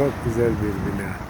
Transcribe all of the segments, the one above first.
Çok güzel bir bina.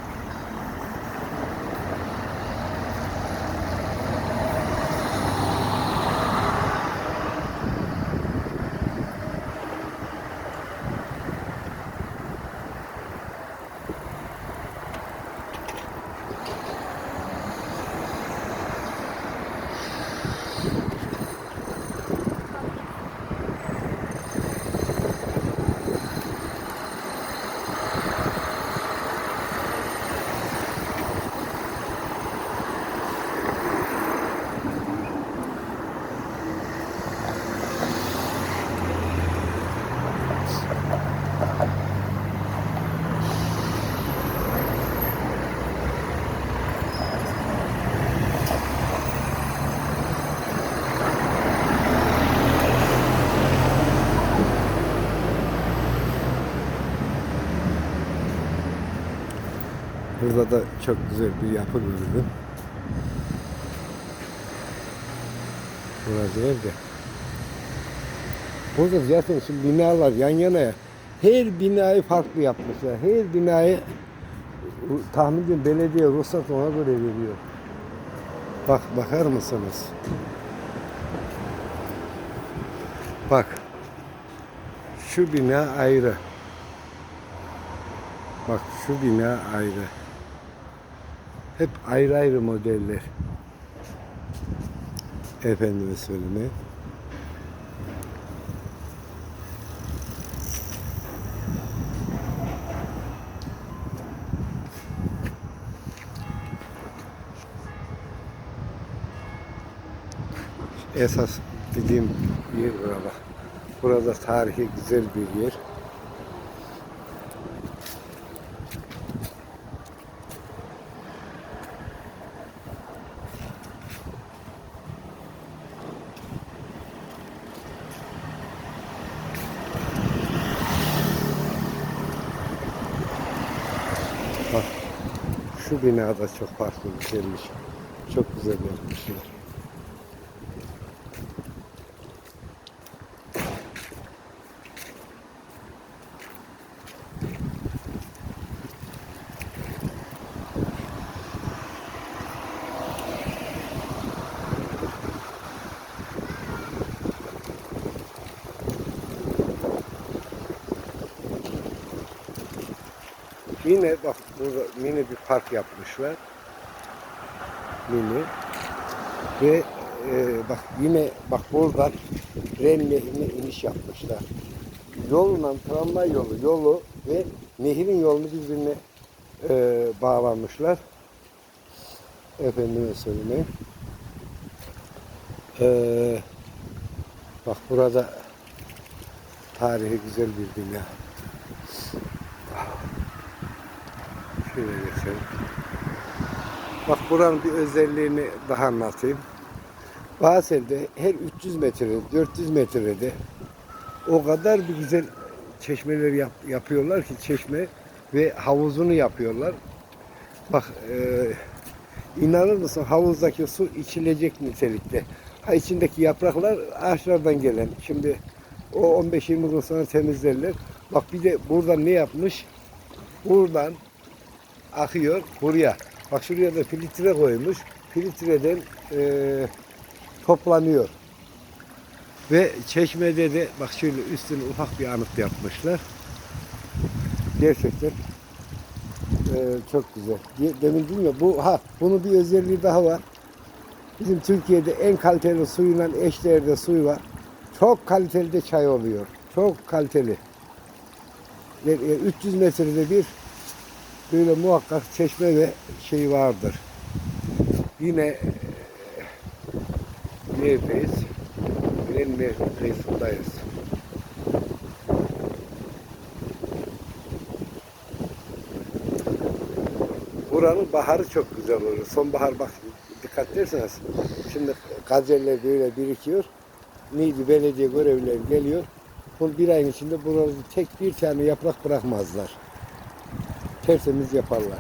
Burada da çok güzel bir yapı gördüm. Burası nerede? Burada zaten şimdi binalar yan yana ya. Her binayı farklı yapmışlar. Her binayı tahmin ediyorum belediye ruhsat ona göre veriyor. Bak bakar mısınız? Bak. Şu bina ayrı. Bak şu bina ayrı. Hep ayrı ayrı modeller. Efendime söyleme. Esas dediğim yer burada. Burada tarihi güzel bir yer. Bak şu binada çok farklı şeymiş. Çok güzel yapmışlar. Yine bak burada mini bir park yapmışlar. Mini. Ve e, bak yine bak buradan Ren Nehri'ne iniş yapmışlar. Yolla tramvay yolu, yolu ve nehrin yolunu birbirine e, bağlamışlar. Efendime söyleyeyim. E, bak burada tarihi güzel bir bina. Şöyle geçelim. Bak buranın bir özelliğini daha anlatayım. Basel'de her 300 metrede, 400 metrede o kadar bir güzel çeşmeler yap, yapıyorlar ki çeşme ve havuzunu yapıyorlar. Bak e, inanır mısın havuzdaki su içilecek nitelikte. Ha içindeki yapraklar ağaçlardan gelen. Şimdi o 15-20 gün sonra temizlerler. Bak bir de buradan ne yapmış? Buradan akıyor buraya. Bak şuraya da filtre koymuş. Filtreden e, toplanıyor. Ve çeşmede de bak şöyle üstüne ufak bir anıt yapmışlar. Gerçekten e, çok güzel. De- Demin dedim ya bu ha bunun bir özelliği daha var. Bizim Türkiye'de en kaliteli suyla eşdeğerde suyu var. Çok kaliteli de çay oluyor. Çok kaliteli. Ve, e, 300 metrede bir böyle muhakkak çeşme ve şey vardır. Yine neredeyiz? En kıyısındayız. Buranın baharı çok güzel olur. Sonbahar bak dikkat ederseniz şimdi gazeller böyle birikiyor. Neydi belediye görevlileri geliyor. Bu bir ayın içinde burada tek bir tane yaprak bırakmazlar tertemiz yaparlar.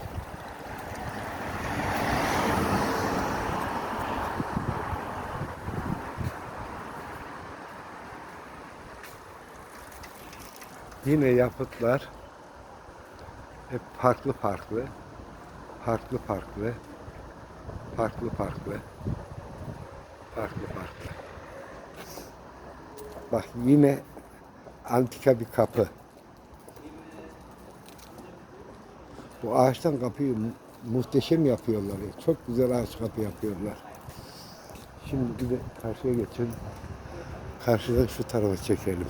Yine yapıtlar Hep farklı farklı. Farklı farklı. Farklı farklı. Farklı farklı. Bak yine antika bir kapı. Bu ağaçtan kapıyı mu- muhteşem yapıyorlar. ya. Çok güzel ağaç kapı yapıyorlar. Şimdi bir de karşıya geçelim. Karşıdan şu tarafa çekelim.